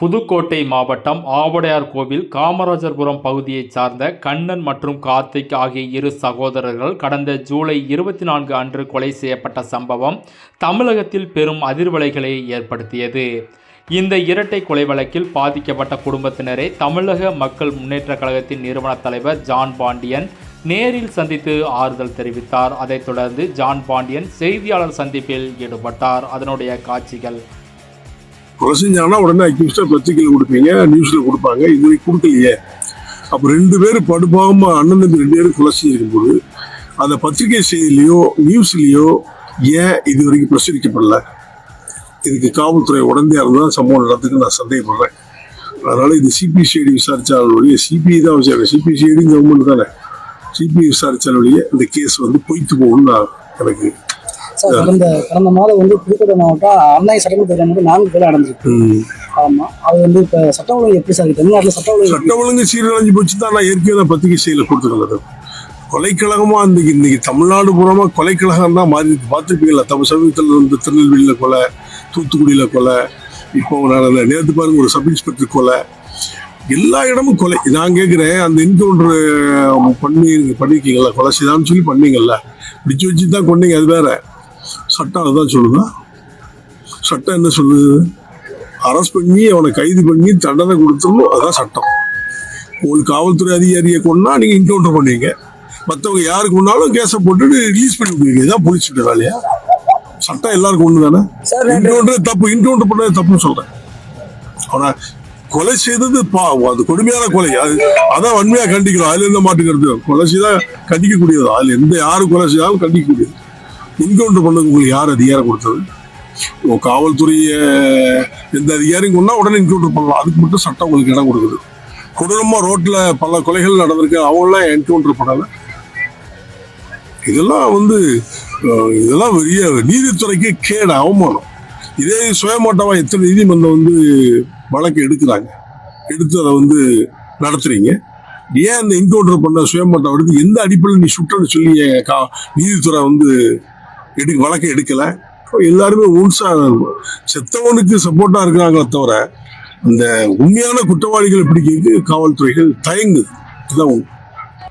புதுக்கோட்டை மாவட்டம் ஆவுடையார் கோவில் காமராஜர்புரம் பகுதியைச் சார்ந்த கண்ணன் மற்றும் கார்த்திக் ஆகிய இரு சகோதரர்கள் கடந்த ஜூலை இருபத்தி நான்கு அன்று கொலை செய்யப்பட்ட சம்பவம் தமிழகத்தில் பெரும் அதிர்வலைகளை ஏற்படுத்தியது. இந்த இரட்டை கொலை வழக்கில் பாதிக்கப்பட்ட குடும்பத்தினரை தமிழக மக்கள் முன்னேற்றக் கழகத்தின் நிறுவனத் தலைவர் ஜான் பாண்டியன் நேரில் சந்தித்து ஆறுதல் தெரிவித்தார். அதைத் தொடர்ந்து ஜான் பாண்டியன் செய்தியாளர் சந்திப்பில் ஈடுபட்டார். அதனுடைய காட்சிகள் கொலை செஞ்சாங்கன்னா உடனே அக்யூஸ்டா பத்திரிகையில் கொடுப்பீங்க நியூஸ்ல கொடுப்பாங்க. இது வரைக்கும் கொடுக்கலையே. அப்போ ரெண்டு பேரும் படுபாவமா அண்ணன் தம்பி ரெண்டு பேரும் கொலை செஞ்சிருக்கும் போது அந்த பத்திரிகை செய்திலையோ நியூஸ்லேயோ ஏன் இது வரைக்கும் பிரசுரிக்கப்படல? இதுக்கு காவல்துறை உடனே இருந்தால் சம்பவம் நடத்துக்கு நான் சந்தேகப்படுறேன். அதனால இது சிபிசிஐடி விசாரிச்சாலுடைய சிபிஐ தான் விசாரிக்க சிபிசிஐடி கவர்மெண்ட் தானே சிபிஐ விசாரிச்சாலுடைய இந்த கேஸ் வந்து பொய்த்து போகணும்னு நான் எனக்கு சார் கடந்த கடந்த மாதம் வந்து புதுக்கோட்டை மாவட்டம் அண்ணாய் சட்டமன்ற மட்டும் நான்கு கொலை நடந்திருக்கு ஆமா. அது வந்து இப்ப சட்ட ஒழுங்கு எப்படி சார்? தமிழ்நாட்டுல சட்ட ஒழுங்கு? சட்ட ஒழுங்கு சீரழிஞ்சு போச்சு தான் நான் ஏற்கனவே நான் பத்திரிகை செய்தியில கொடுத்துருந்தது கொலைக்கழகமா இன்னைக்கு இன்னைக்கு தமிழ்நாடு பூரமா கொலைக்கழகம் தான் மாறி பார்த்துருப்பீங்களா தமிழ் சமீபத்தில் வந்து திருநெல்வேலியில கொலை தூத்துக்குடியில கொலை இப்போ நடந்த நேற்று பாருங்க ஒரு சப் இன்ஸ்பெக்டர் கொலை. எல்லா இடமும் கொலை. நான் கேட்குறேன் அந்த என்கவுண்டர் பண்ணி பண்ணிருக்கீங்களா கொலை செய்தான்னு சொல்லி பண்ணீங்கல்ல. பிடிச்சு வச்சு தான் கொண்டீங்க அது வேற. சட்டம் அதுதான் சொல்லுதா. சட்டம் என்ன சொல்லுது? அரெஸ்ட் பண்ணி அவனை கைது பண்ணி தண்டனை கொடுத்துடணும் அதான் சட்டம். உங்களுக்கு காவல்துறை அதிகாரியை கொண்டா நீங்க என்கவுண்டர் பண்ணுவீங்க. மற்றவங்க யாருக்கு முன்னாலும் கேஸை போட்டுட்டு ரிலீஸ் பண்ணி விடுவீங்க. இதான் போலீஸோட வேலையா? சட்டம் எல்லாருக்கும் ஒன்று தானே என்கவுண்டர் தப்பு என்கவுண்டர் பண்ணது தப்புன்னு சொல்றேன். ஆனா கொலை செய்தது பா அது கொடுமையான கொலை. அது அதான் வன்மையா கண்டிக்கிறோம். அதுல எந்த மாட்டுக்கிறது? கொலை செய்தா கண்டிக்கக்கூடியது. அதுல எந்த யாரு கொலை செய்தாலும் கண்டிக்கக்கூடியது. என்கவுண்டர் பண்ணது உங்களுக்கு யார் அதிகாரம் கொடுத்தது? ஓ, காவல்துறைய எந்த அதிகாரியும் கொண்டா உடனே என்கவுண்டர் பண்ணலாம். அதுக்கு மட்டும் சட்டம் உங்களுக்கு இடம் கொடுக்குது. கொடூரமாக ரோட்டில் பல கொலைகள் நடந்திருக்கு. அவங்களாம் என்கவுண்டர் பண்ணலை. இதெல்லாம் வந்து இதெல்லாம் பெரிய நீதித்துறைக்கு கேடு அவமானம். இதே சுயமாட்டமாக எத்தனை நீதிமன்றம் வந்து வழக்கு எடுக்கிறாங்க. எடுத்து அதை வந்து நடத்துறீங்க. ஏன் அந்த என்கவுண்டர் பண்ண சுயமாட்டம் எடுத்து எந்த அடிப்படையில் நீ சுட்டன்னு சொல்லி கா- நீதித்துறை வந்து எடு வழக்கை எடுக்கல. எல்லாருமே உன்சா செத்தவனுக்கு சப்போர்ட்டா இருக்கிறாங்களே தவிர அந்த உண்மையான குற்றவாளிகளை பிடிக்கிறதுக்கு காவல்துறைகள் தயங்குது. இதுதான் உண்மை.